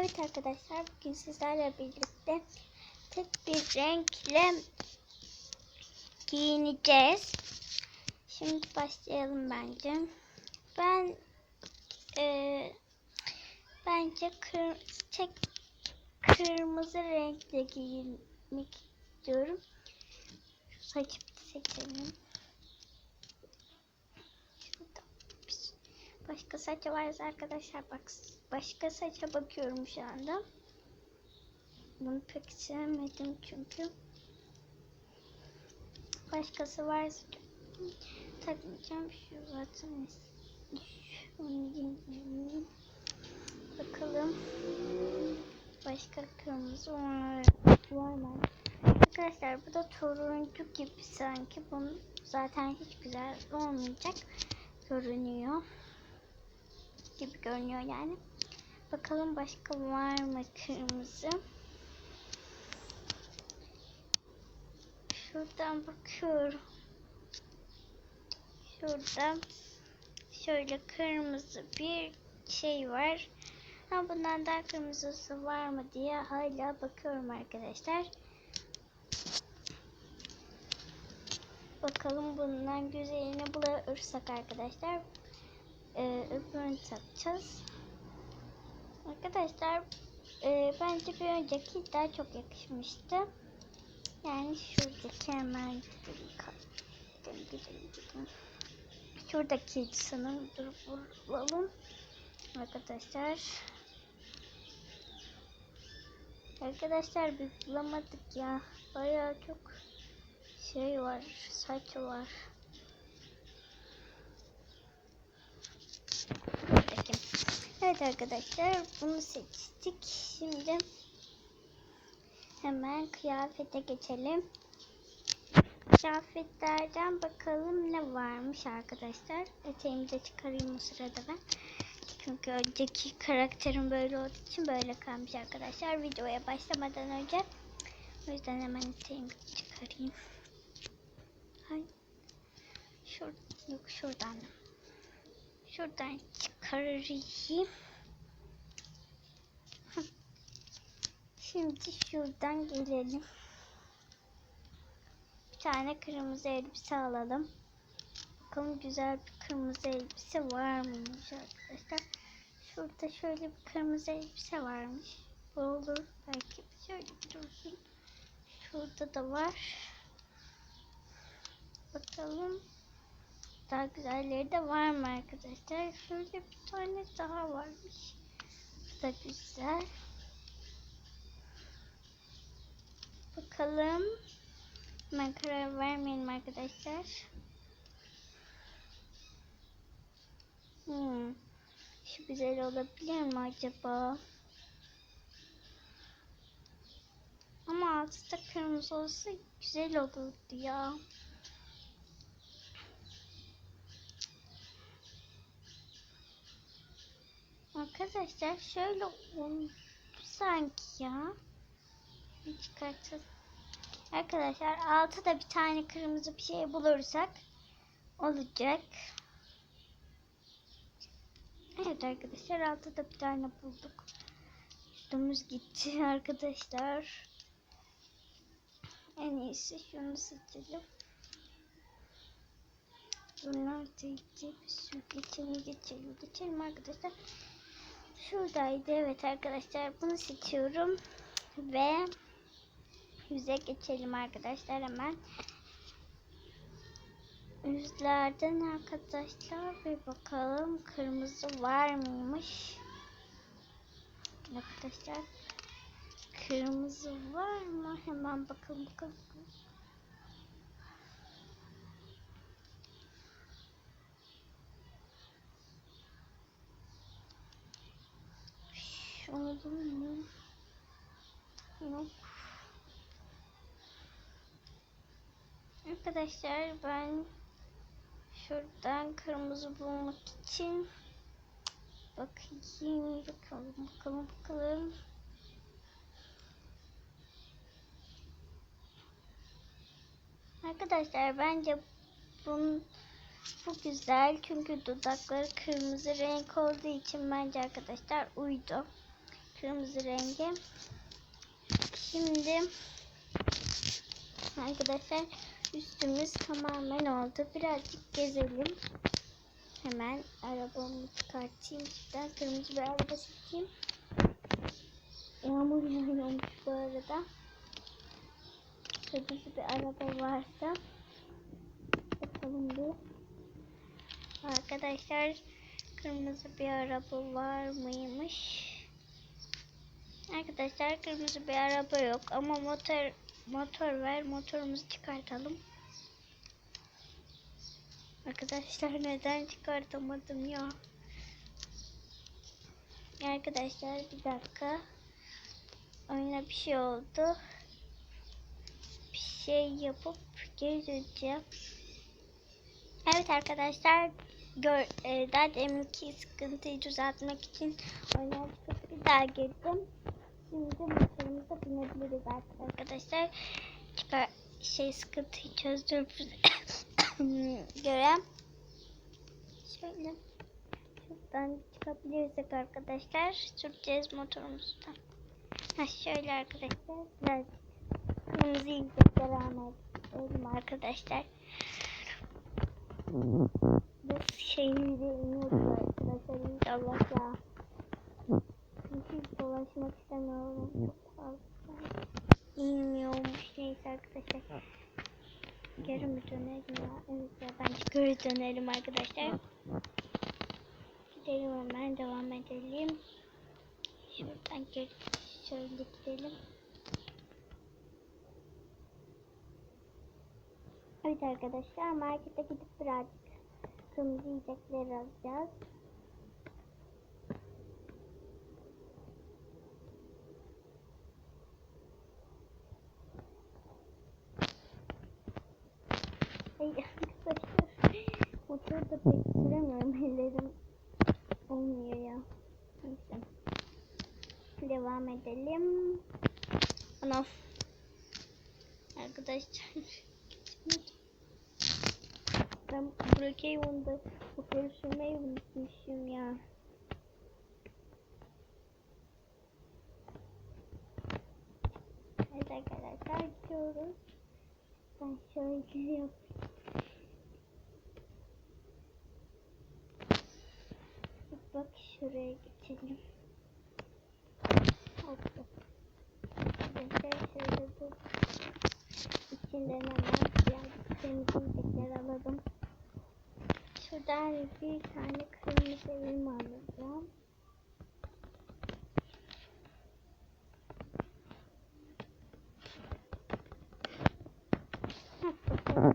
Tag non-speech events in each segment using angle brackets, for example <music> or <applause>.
Evet arkadaşlar bugün sizlerle birlikte tek bir renkle giyineceğiz. Şimdi başlayalım bence. Ben eee bence kır, tek kırmızı renkle giyinmek istiyorum. Saçımı seçelim. Şurada bir- Başka saça varsa arkadaşlar bak başka saça bakıyorum şu anda. Bunu pek sevmedim çünkü. Başkası varsa takmayacağım. Şu zaten. Bakalım. Başka kırmızı var mı? Arkadaşlar bu da turuncu gibi sanki. Bunu zaten hiç güzel olmayacak görünüyor gibi görünüyor yani. Bakalım başka var mı kırmızı? Şuradan bakıyorum. Şurada şöyle kırmızı bir şey var. Ama bundan daha kırmızısı var mı diye hala bakıyorum arkadaşlar. Bakalım bundan güzelini bulursak arkadaşlar e, öbürünü takacağız. Arkadaşlar e, bence bir önceki daha çok yakışmıştı. Yani şuradaki hemen gidelim. Gidelim gidelim gidelim. Şuradaki sanırım dur bulalım. Arkadaşlar. Arkadaşlar biz bulamadık ya. Bayağı çok şey var. Saç var. Evet arkadaşlar bunu seçtik. Şimdi hemen kıyafete geçelim. Kıyafetlerden bakalım ne varmış arkadaşlar. Eteğimi de çıkarayım o sırada ben. Çünkü önceki karakterim böyle olduğu için böyle kalmış arkadaşlar. Videoya başlamadan önce. O yüzden hemen eteğimi çıkarayım. Hay. Şur yok şuradan. Şuradan çıkarayım. Şimdi şuradan gelelim. Bir tane kırmızı elbise alalım. Bakalım güzel bir kırmızı elbise var mıymış arkadaşlar. Şurada şöyle bir kırmızı elbise varmış. Bu olur. Belki şöyle bir dursun. Şurada da var. Bakalım. Daha güzelleri de var mı arkadaşlar? Şöyle bir tane daha varmış. Bu da güzel. Bakalım. Ben karar vermeyelim arkadaşlar. Hmm. Şu güzel olabilir mi acaba? Ama altı da kırmızı olsa güzel olurdu ya. Arkadaşlar şöyle oldu sanki ya. Bir Çıkartacağız. Arkadaşlar altıda bir tane kırmızı bir şey bulursak olacak. Evet arkadaşlar altıda bir tane bulduk. Üstümüz gitti <laughs> arkadaşlar. En iyisi şunu seçelim. Bunlar değildi. Şu geçelim geçelim geçelim arkadaşlar. Şuradaydı evet arkadaşlar. Bunu seçiyorum. Ve yüze geçelim arkadaşlar hemen. Yüzlerden arkadaşlar bir bakalım kırmızı var mıymış? Arkadaşlar kırmızı var mı? Hemen bakalım bakalım. Oldu mu? Yok. Arkadaşlar ben şuradan kırmızı bulmak için bakayım bakalım bakalım bakalım. Arkadaşlar bence bunun bu güzel çünkü dudakları kırmızı renk olduğu için bence arkadaşlar uydu. Kırmızı rengi. Şimdi arkadaşlar üstümüz tamamen oldu. Birazcık gezelim. Hemen arabamı çıkartayım. Şuradan kırmızı bir araba seçeyim. Yağmur yağıyormuş bu arada. Kırmızı bir araba varsa bakalım bir. Arkadaşlar kırmızı bir araba var mıymış? Arkadaşlar kırmızı bir araba yok ama motor motor var. Motorumuzu çıkartalım. Arkadaşlar <laughs> neden çıkartamadım ya? Arkadaşlar bir dakika. Oyuna bir şey oldu. Bir şey yapıp geri döneceğim. Evet arkadaşlar gör, e, daha deminki sıkıntıyı düzeltmek için oyuna bir daha girdim. Şimdi motorumuza binebiliriz artık arkadaşlar. Çıkar, şey sıkıntıyı çözdüğümüze <coughs> göre şöyle şuradan çıkabilirsek arkadaşlar süreceğiz motorumuzdan. Ha şöyle arkadaşlar birazcık kırmızı iyice devam edelim arkadaşlar. Bu şeyimize iniyoruz arkadaşlar inşallah ya. Çünkü dolaşmak istemiyorum. Çok fazla. İnmiyormuş neyse arkadaşlar. Geri mi dönelim ya? Evet ya bence geri dönelim arkadaşlar. Gidelim hemen devam edelim. Şuradan geri şöyle gidelim. Evet arkadaşlar markete gidip birazcık kırmızı yiyecekler alacağız. Ay arkadaşlar motoru da pek süremiyorum ellerim olmuyor ya. Neyse. Devam edelim. Ana. Arkadaşlar ben bırakayım onu da unutmuşum ya. Evet arkadaşlar gidiyoruz. Ben şöyle gidiyorum. Bak şuraya geçelim. Arkadaşlar şöyle dur. İçinden hemen birazcık temizleyecekler alalım. Şuradan bir tane kırmızı elma alacağım.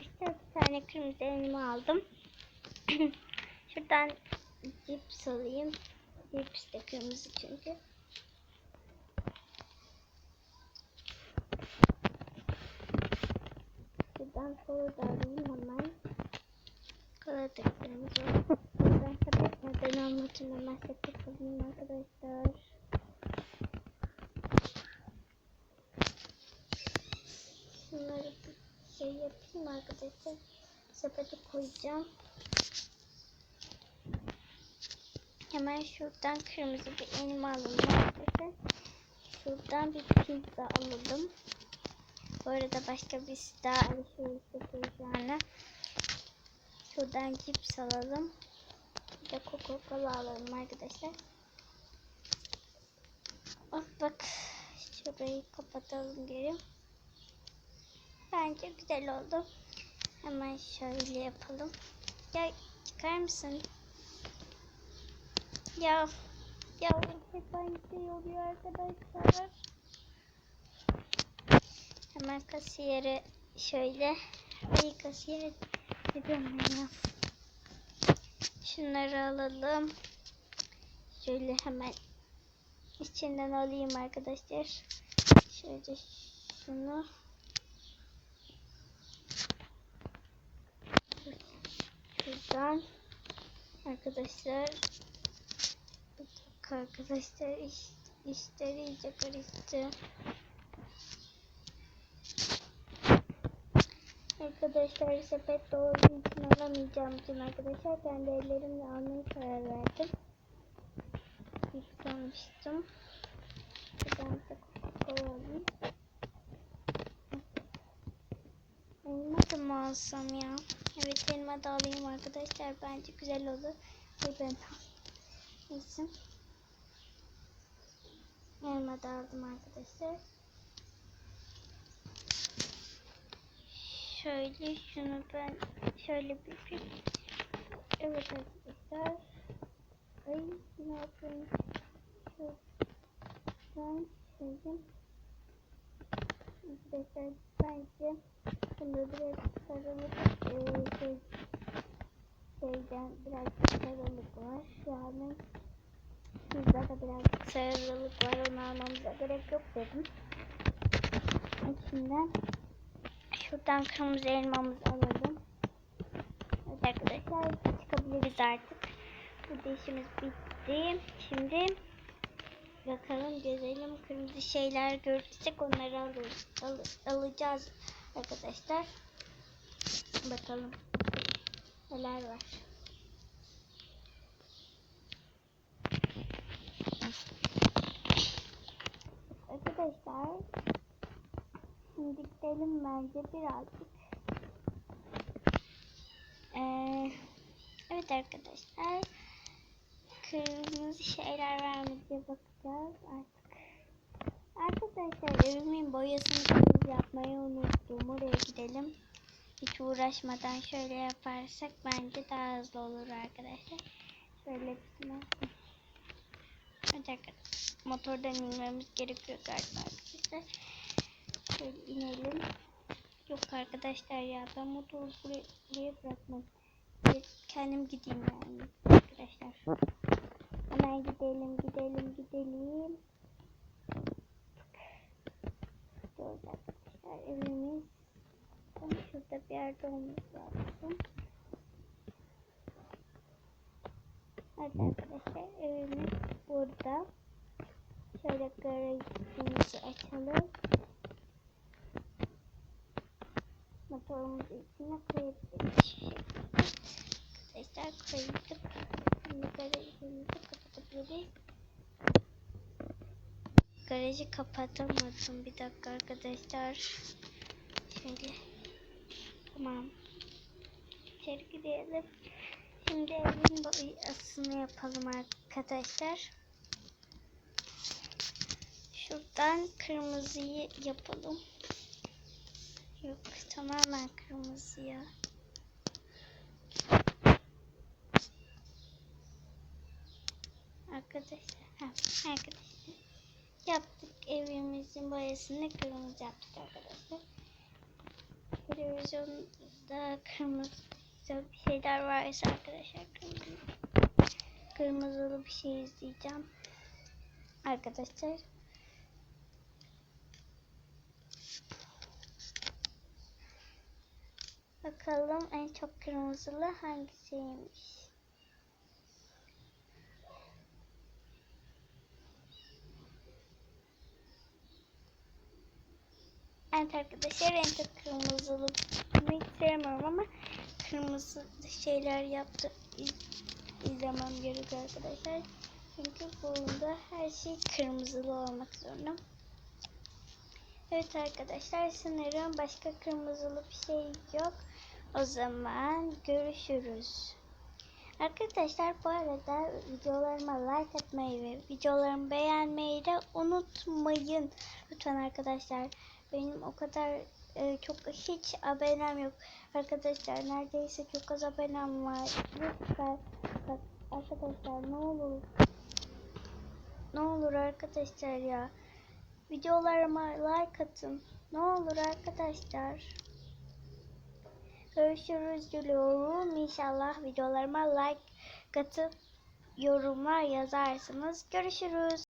İşte bir tane kırmızı elma aldım. Şuradan cips alayım. Cips de kırmızı çünkü. Şuradan kola da alayım hemen. Kola da kırmızı. Buradan neden anlatayım hemen sepet alayım arkadaşlar. Şunları bir şey yapayım arkadaşlar. Sepete koyacağım. Hemen şuradan kırmızı bir elma alalım arkadaşlar. Şuradan bir pizza alalım. Bu arada başka bir daha alışveriş yapıyoruz yani. Şuradan cips alalım. Bir de Coca-Cola alalım arkadaşlar. Oh bak. Şurayı kapatalım geri. Bence güzel oldu. Hemen şöyle yapalım. Ya çıkar mısın? Ya ya hep aynı şey oluyor arkadaşlar. Hemen kasiyere şöyle ay kasiyer dedim ya. Şunları alalım. Şöyle hemen içinden alayım arkadaşlar. Şöyle şunu şuradan arkadaşlar bir dakika arkadaşlar iş, işleri iyice karıştı. Arkadaşlar sepet doğru için alamayacağım için arkadaşlar kendi ellerimle almaya karar verdim. Yıkamıştım. Ben de koyalım. Elma da mı alsam ya? Evet elma da alayım arkadaşlar. Bence güzel olur. Ben Neyse. Elma da aldım arkadaşlar. Şöyle şunu ben şöyle bir, bir Evet arkadaşlar. Ay ne yapayım? Ben şöyle Arkadaşlar bence bunu biraz sarılık e, şey, şeyden biraz sarılık var. Yani Şurada da biraz sarılık var. Onu almamıza gerek yok dedim. İçinden şuradan kırmızı elmamızı alalım. Arkadaşlar çıkabiliriz artık. Burada işimiz bitti. Şimdi bakalım gezelim. Kırmızı şeyler görürsek onları alırız, al, alacağız arkadaşlar. Bakalım neler var. Arkadaşlar gidelim bence birazcık. Ee, evet arkadaşlar kırmızı şeyler diye bakacağız artık. Arkadaşlar evimin boyasını kırmızı yapmayı unuttum. Oraya gidelim. Hiç uğraşmadan şöyle yaparsak bence daha hızlı olur arkadaşlar. Şöyle hepsini Evet arkadaşlar. Motordan inmemiz gerekiyor galiba arkadaşlar. Şöyle inelim. Yok arkadaşlar ya ben motoru buraya, buraya bırakmam. Kendim gideyim yani arkadaşlar. Hemen gidelim gidelim gidelim. Gidiyoruz arkadaşlar evimiz. Tam şurada bir yerde olması lazım. Evet arkadaşlar evimiz burada. Şöyle garajımızı açalım. Motorumuzu içine koyabiliriz. Arkadaşlar koyduk. Şimdi garajımızı kapatabiliriz. Garajı kapatamadım. Bir dakika arkadaşlar. Şöyle. Tamam. İçeri girelim. Şimdi evin boyasını yapalım arkadaşlar. Şuradan kırmızıyı yapalım. Yok tamamen kırmızı ya. Arkadaşlar, ha, arkadaşlar yaptık evimizin boyasını kırmızı yaptık arkadaşlar. Televizyonda kırmızı bir şeyler varsa arkadaşlar kırmızı, kırmızılı bir şey izleyeceğim. Arkadaşlar Bakalım en çok kırmızılı hangisiymiş. Evet arkadaşlar en çok kırmızılı hiç sevmiyorum ama kırmızı şeyler yaptı iz, izlemem gerekiyor arkadaşlar. Çünkü bunda her şey kırmızılı olmak zorunda. Evet arkadaşlar sanırım başka kırmızılı bir şey yok. O zaman görüşürüz. Arkadaşlar bu arada videolarıma like atmayı ve videolarımı beğenmeyi de unutmayın. Lütfen arkadaşlar benim o kadar e, çok hiç abonem yok. Arkadaşlar neredeyse çok az abonem var. Lütfen bak arkadaşlar ne olur ne olur arkadaşlar ya. Videolarıma like atın. Ne olur arkadaşlar. Görüşürüz diliyorum. İnşallah videolarıma like atıp yorumlar yazarsınız. Görüşürüz.